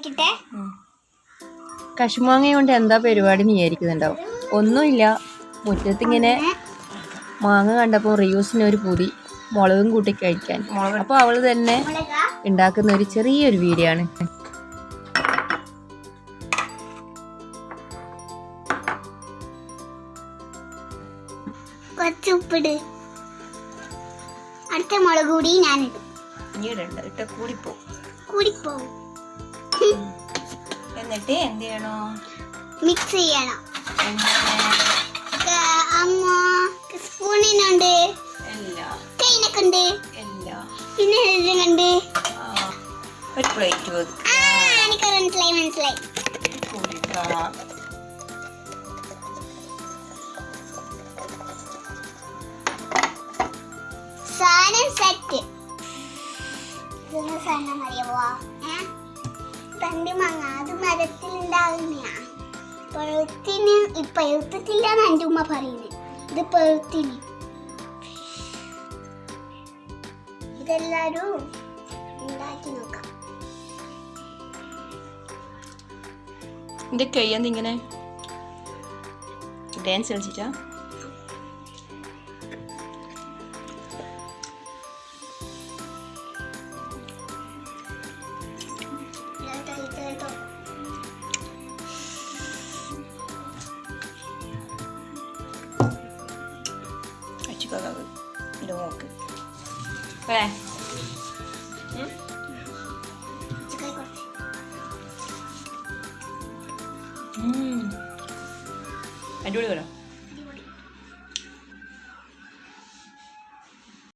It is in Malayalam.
കാണിക്കട്ടെ കശുമാങ്ങ കൊണ്ട് എന്താ പരിപാടി നീ വിചാരിക്കുന്നുണ്ടാവും. ഒന്നുമില്ല. മുറ്റത്തിങ്ങനെ മാങ്ങ കണ്ടപ്പോൾ റിയൂസിന് ഒരു പുതി. മുളകും കൂട്ടി കഴിക്കാൻ. അപ്പോൾ അവൾ തന്നെ ഉണ്ടാക്കുന്ന ഒരു ചെറിയൊരു വീഡിയോ ആണ്. കുറച്ച് ഉപ്പിട്. അടുത്ത മുളക് കൂടി ഞാനിടും. കൂടിപ്പോ കൂടിപ്പോ എന്നിട്ട് എന്ത് ചെയ്യണോ? മിക്സ് ചെയ്യണം. അമ്മ സ്പൂണിനുണ്ട്. പിന്നെ ഒരു പ്ലേറ്റ് എനിക്ക് മനസ്സിലായി മനസ്സിലായി. സാധനം സെറ്റ് സാധനം അറിയാവോ ഏ? തണ്ടി മാങ്ങ അത് മരത്തിൽ ഉണ്ടാകുന്നയാ പഴുത്തിന് പഴുത്തിട്ടില്ലാന്ന് എന്റെ ഉമ്മ പറയുന്നത് ഇത് പഴുത്തിന്. ഇതെല്ലാരും ഉണ്ടാക്കി നോക്കാം. എന്റെ കൈ എന്തിങ്ങനെ? ഡാൻസ് കളിച്ചിട്ടാ? 找到了你等我回来嗯这个一块嗯俺舅舅的